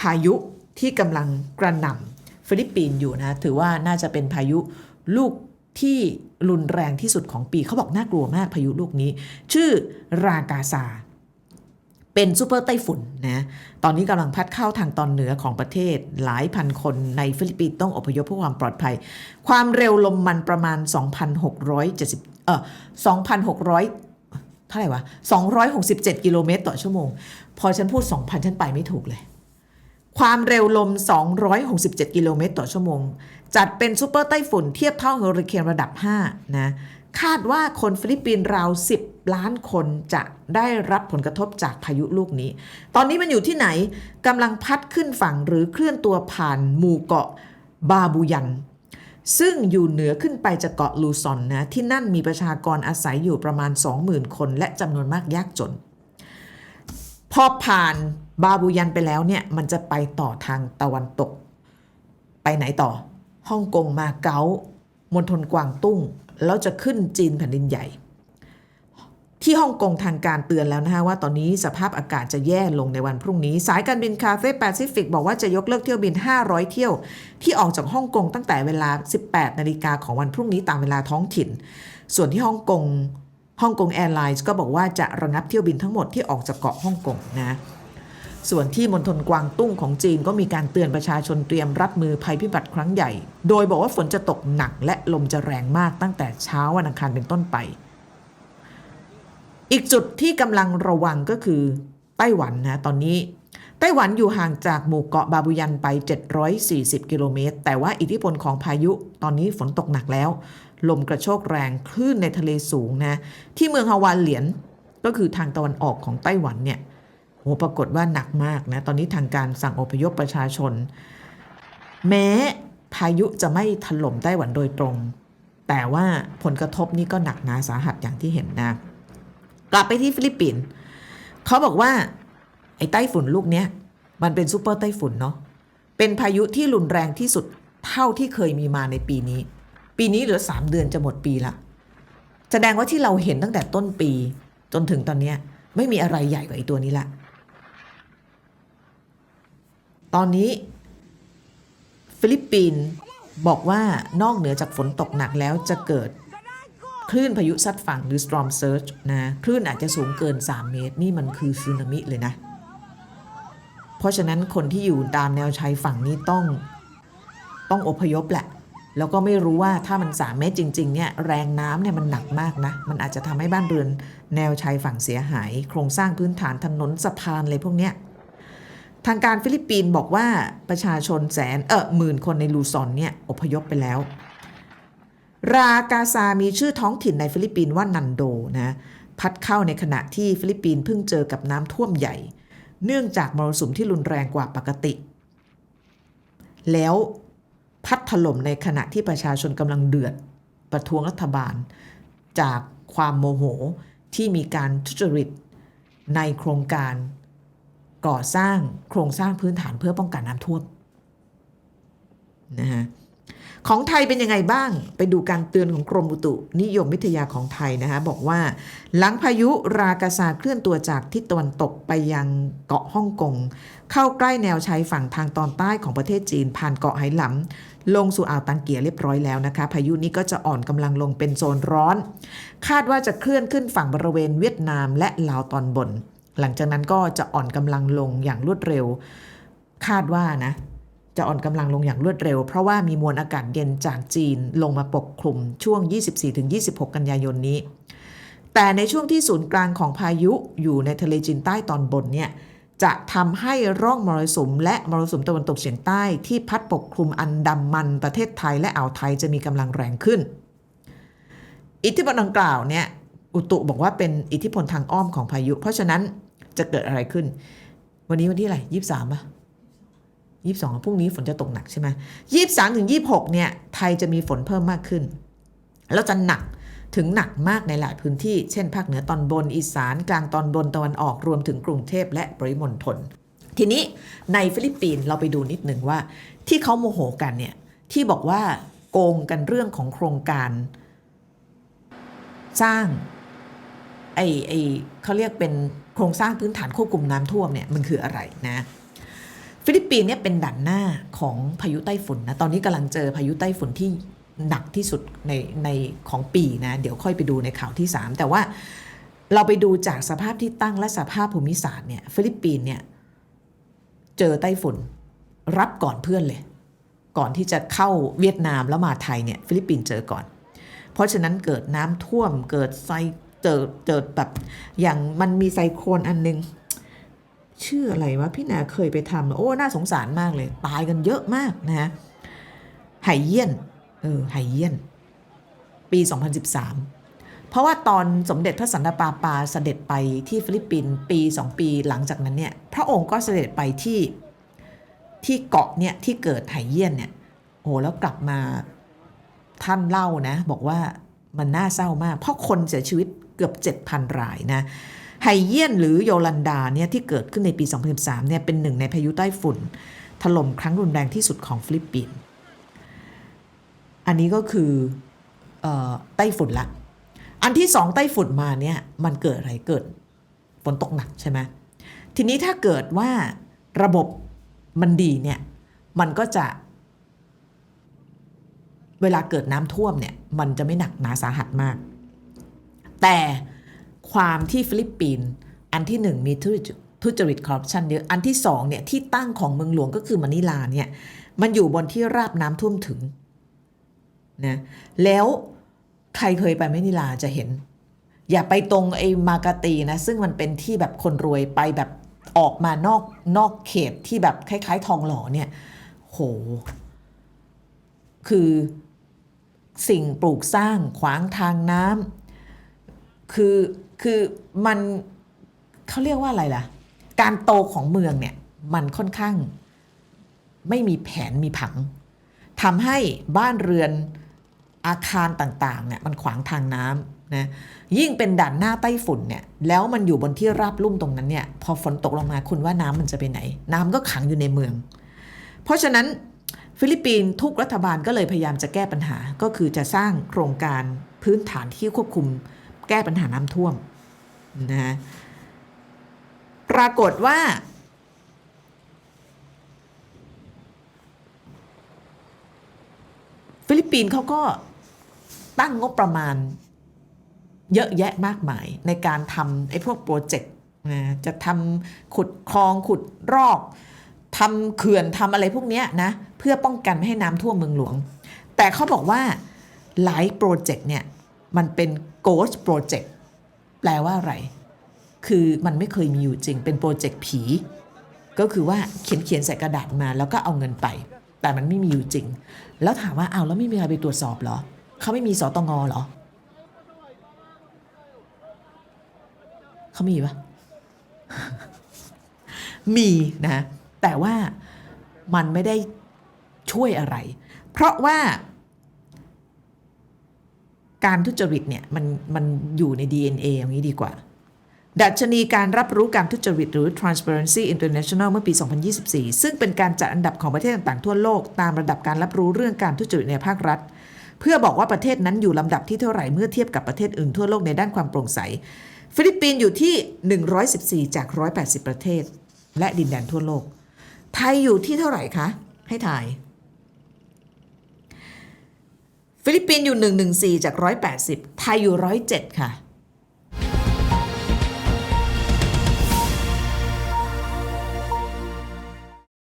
พายุที่กำลังกระหน่ำฟิลิปปินส์อยู่นะถือว่าน่าจะเป็นพายุลูกที่รุนแรงที่สุดของปีเขาบอกน่ากลัวมากพายุลูกนี้ ชื่อรากาซาเป็นซูเปอร์ไต้ฝุ่นนะตอนนี้กำลังพัดเข้าทางตอนเหนือของประเทศ หลายพันคนในฟิลิปปินส์ต้องอพยพเพื่อความปลอดภัย ความเร็วลมมันประมาณ 2,670เออ2,600เท่าไหร่วะ267 กิโลเมตรต่อชั่วโมง พอฉันพูด 2,000 ฉันไปไม่ถูกเลย ความเร็วลม 267 กิโลเมตรต่อชั่วโมง จัดเป็นซูเปอร์ไต้ฝุ่นเทียบเท่าเฮอริเคนระดับ 5 นะ คาดว่าคนฟิลิปปินส์ราว 10 ล้านคนจะได้รับผลกระทบจากพายุลูกนี้ ตอนนี้มันอยู่ที่ไหนกำลังพัดขึ้นฝั่งหรือเคลื่อนตัวผ่านหมู่เกาะบาบูยัน ซึ่งอยู่เหนือขึ้นไปจากเกาะลูซอนนะ ที่นั่นมีประชากรอาศัยอยู่ประมาณ 20,000 คน และจำนวนมากยากจน พอผ่าน บาบูยันไปแล้วเนี่ยมันจะไปต่อทางตะวันตก ไปไหนต่อฮ่องกงมาเก๊ามณฑลกวางตุ้ง แล้วจะขึ้นจีนแผ่นดินใหญ่ ที่ฮ่องกงทางการเตือนแล้วนะฮะว่าตอนนี้สภาพอากาศจะแย่ลงในวันพรุ่งนี้ สายการบินคาเฟ่แปซิฟิกบอกว่าจะยกเลิกเที่ยวบิน 500 เที่ยว ที่ออกจากฮ่องกงตั้งแต่เวลา 18 นาฬิกาของวันพรุ่งนี้ตามเวลาท้องถิ่น ส่วนที่ฮ่องกงฮ่องกงแอร์ไลน์ก็บอกว่าจะระงับเที่ยวบินทั้งหมดที่ออกจากเกาะฮ่องกงนะ ส่วนที่มณฑลกวางตุ้งของจีนก็มีการเตือนประชาชนเตรียมรับมือภัยพิบัติครั้งใหญ่ โดยบอกว่าฝนจะตกหนักและลมจะแรงมากตั้งแต่เช้าวันอังคารเป็นต้นไป อีกจุดที่กำลังระวังก็คือไต้หวันนะตอนนี้ไต้หวันอยู่ห่างจากหมู่เกาะบาบูยันไป 740 กิโลเมตร แต่ว่าอิทธิพลของพายุตอนนี้ฝนตกหนักแล้ว ลมกระโชกแรงคลื่นในทะเลสูงนะ ที่เมืองฮาวานเหลียนก็คือทางตะวันออกของไต้หวันเนี่ย โหปรากฏว่าหนักมากนะ ตอนนี้ทางการสั่งอพยพประชาชน แม้พายุจะไม่ถล่มไต้หวันโดยตรง แต่ว่าผลกระทบนี้ก็หนักหนาสาหัสอย่างที่เห็นนะ กลับไปที่ฟิลิปปินส์เขาบอกว่า ไอ้ไต้ฝุ่นลูกเนี้ย มันเป็นซูเปอร์ไต้ฝุ่นเนาะ เป็นพายุที่รุนแรงที่สุดเท่าที่เคยมีมาในปีนี้ ปีนี้เหลือ 3 เดือนจะหมดปีละ แสดงว่าที่เราเห็นตั้งแต่ต้นปี จนถึงตอนเนี้ไม่มีอะไรใหญ่กว่าไอ้ตัวนี้ละ ตอนนี้ ฟิลิปปินส์บอกว่านอกเหนือจากฝนตกหนักแล้วจะเกิดคลื่นพายุซัดฝั่งหรือ storm surge นะคลื่นอาจจะสูงเกิน 3 เมตร นี่มันคือสึนามิเลยนะ เพราะฉะนั้นคนที่อยู่ตามแนวชายฝั่งนี้ต้องต้องอพยพแหละ แล้วก็ไม่รู้ว่าถ้ามัน 3 เมตรจริง ๆ เนี่ย แรงน้ำเนี่ยมันหนักมากนะ มันอาจจะทำให้บ้านเรือนแนวชายฝั่งเสียหาย โครงสร้างพื้นฐานถนนสะพานอะไรพวกเนี้ย ทางการฟิลิปปินส์บอกว่าประชาชนแสนเออหมื่นคนในลูซอนเนี่ยอพยพไปแล้ว รากาซามีชื่อท้องถิ่นในฟิลิปปินส์ว่านันโดนะพัดเข้าในขณะที่ฟิลิปปินส์เพิ่งเจอกับน้ำท่วมใหญ่ เนื่องจากมรสุมที่รุนแรงกว่าปกติ แล้วพัดถล่มในขณะที่ประชาชนกำลังเดือดประท้วงรัฐบาล จากความโมโหที่มีการทุจริตในโครงการ ก่อสร้างโครงสร้างพื้นฐานเพื่อป้องกันน้ำท่วมนะฮะของไทยเป็นยังไงบ้าง ไปดูการเตือนของกรมอุตุนิยมวิทยาของไทยนะคะบอกว่า หลังพายุรากาซาเคลื่อนตัวจากทิศตะวันตกไปยังเกาะฮ่องกง เข้าใกล้แนวชายฝั่งทางตอนใต้ของประเทศจีน ผ่านเกาะไหหลำลงสู่อ่าวตังเกียเรียบร้อยแล้วนะคะพายุนี้ก็จะอ่อนกำลังลงเป็นโซนร้อน คาดว่าจะเคลื่อนขึ้นฝั่งบริเวณเวียดนามและลาวตอนบน หลังจากนั้นก็จะอ่อนกำลังลงอย่างรวดเร็ว คาดว่านะจะอ่อนกำลังลงอย่างรวดเร็ว เพราะว่ามีมวลอากาศเย็นจากจีนลงมาปกคลุมช่วง 24-26 กันยายนนี้ แต่ในช่วงที่ศูนย์กลางของพายุอยู่ในทะเลจีนใต้ตอนบนเนี่ยจะทำให้ร่องมรสุมและมรสุมตะวันตกเฉียงใต้ที่พัดปกคลุมอันดามันประเทศไทยและอ่าวไทยจะมีกำลังแรงขึ้น อิทธิพลดังกล่าวเนี่ยอุตุบอกว่าเป็นอิทธิพลทางอ้อมของพายุ เพราะฉะนั้น จะเกิดอะไรขึ้น วันนี้วันที่อะไรยี่สามป่ะยี่สองพรุ่งนี้ฝนจะตกหนักใช่ไหมยี่สามถึงยี่หกเนี่ยไทยจะมีฝนเพิ่มมากขึ้น แล้วจะหนักถึงหนักมากในหลายพื้นที่ เช่นภาคเหนือตอนบนอีสานกลางตอนบนตะวันออกรวมถึงกรุงเทพและปริมณฑลทีนี้ในฟิลิปปินส์เราไปดูนิดหนึ่งว่า ที่เขาโมโหกันเนี่ยที่บอกว่าโกงกันเรื่องของโครงการ สร้าง ไอ้ไอ้เขาเรียกเป็นโครงสร้างพื้นฐานควบคุมน้ำท่วมเนี่ยมันคืออะไรนะฟิฟิลิปปินส์เนี่ยเป็นด่านหน้าของพายุไต้ฝุ่นนะตอนนี้กำลังเจอพายุไต้ฝุ่นที่หนักที่สุดในในของปีนะเดี๋ยวค่อยไปดูในข่าวที่ 3 แต่ว่าเราไปดูจากสภาพที่ตั้งและสภาพภูมิศาสตร์เนี่ยฟิลิปปินส์เนี่ยเจอไต้ฝุ่นรับก่อนเพื่อนเลย ก่อนที่จะเข้าเวียดนามแล้วมาไทยเนี่ยฟิลิปปินส์เจอก่อน เพราะฉะนั้นเกิดน้ำท่วมเกิดไซ เจอเจอแบบอย่างมันมีไซโครนอันนึง ชื่ออะไรวะพี่นาเคยไปทำโอ้น่าสงสารมากเลย ตายกันเยอะมากนะฮะไหเยี่ยนเออไหเยี่ยน ปี 2013 เพราะว่าตอนสมเด็จพระสันตะปาปาเสด็จไปที่ฟิลิปปินส์ปี 2 ปีหลังจากนั้นเนี่ย พระองค์ก็เสด็จไปที่ที่เกาะเนี่ยที่เกิดไหเยี่ยนเนี่ยโอ้แล้วกลับมาท่านเล่านะ บอกว่ามันน่าเศร้ามาก เพราะคนเสียชีวิต เกือบ 7,000 รายนะไฮเยียนหรือโยลันดาเนี่ยที่เกิดขึ้นในปี 2013เนี่ยเป็นหนึ่งในพายุใต้ฝุ่น ถล่มครั้งรุนแรงที่สุดของฟิลิปปินส์อันนี้ก็คือออไต้ฝุ่นละ อันที่สองไต้ฝุ่นมาเนี่ยมันเกิดอะไรเกิดฝนตกหนักใช่ไหมทีนี้ถ้าเกิดว่าระบบมันดีเนี่ยมันก็จะ เวลาเกิดน้ำท่วมเนี่ยมันจะไม่หนักหนาสาหัสมาก แต่ความที่ฟิลิปปินส์อันที่หนึ่งมีทุจริตคอร์รัปชันเยอะ อันที่สองเนี่ยที่ตั้งของเมืองหลวงก็คือมะนิลาเนี่ยมันอยู่บนที่ราบน้ำท่วมถึงนะแล้วใครเคยไปมะนิลาจะเห็น อย่าไปตรงไอ้มากาตีนะซึ่งมันเป็นที่แบบคนรวยไปแบบออกมานอกนอกเขตที่แบบคล้าย ๆ ทองหล่อเนี่ยโห คือสิ่งปลูกสร้างขวางทางน้ำ คือคือมันเขาเรียกว่าอะไรล่ะ การโตของเมืองเนี่ยมันค่อนข้างไม่มีแผนมีผังทำให้บ้านเรือนอาคารต่างๆเนี่ยมันขวางทางน้ำนะยิ่งเป็นด่านหน้าไต้ฝุ่นเนี่ยแล้วมันอยู่บนที่ราบลุ่มตรงนั้นเนี่ยพอฝนตกลงมาคุณว่าน้ำมันจะไปไหน น้ำก็ขังอยู่ในเมือง เพราะฉะนั้นฟิลิปปินส์ทุกรัฐบาลก็เลยพยายามจะแก้ปัญหาก็คือจะสร้างโครงการพื้นฐานที่ควบคุม แก้ปัญหาน้ำท่วมนะฮะปรากฏว่า ฟิลิปปินส์เขาก็ตั้งงบประมาณเยอะแยะมากมายในการทำไอ้พวกโปรเจกต์นะจะทำขุดคลองขุดรอกทำเขื่อนทำอะไรพวกนี้นะ เพื่อป้องกันไม่ให้น้ำท่วมเมืองหลวง แต่เขาบอกว่าหลายโปรเจกต์เนี่ย มันเป็น ghost project แปลว่าอะไร คือมันไม่เคยมีอยู่จริงเป็นโปรเจกต์ผี ก็คือว่าเขียนเขียนใส่กระดาษมาแล้วก็เอาเงินไป แต่มันไม่มีอยู่จริง แล้วถามว่าเอาแล้วไม่มีใครไปตรวจสอบเหรอเขาไม่มีสตงเหรอเขามีปะมีนะแต่ว่ามันไม่ได้ช่วยอะไร เพราะว่า การทุจริตเนี่ยมันมันอยู่ใน DNA อย่างนี้ดีกว่า ดัชนีการรับรู้การทุจริตหรือ Transparency International เมื่อปี 2024 ซึ่งเป็นการจัดอันดับของประเทศต่างๆ ทั่วโลก ตามระดับการรับรู้เรื่องการทุจริตในภาครัฐ เพื่อบอกว่าประเทศนั้นอยู่ลำดับที่เท่าไหร่เมื่อเทียบกับประเทศอื่นทั่วโลกในด้านความโปร่งใส ฟิลิปปินส์อยู่ที่ 114 จาก 180 ประเทศ และดินแดนทั่วโลก ไทยอยู่ที่เท่าไหร่คะ ให้ถ่าย ฟิลิปปินส์อยู่ 114 จาก 180 ไทยอยู่ 107 ค่ะ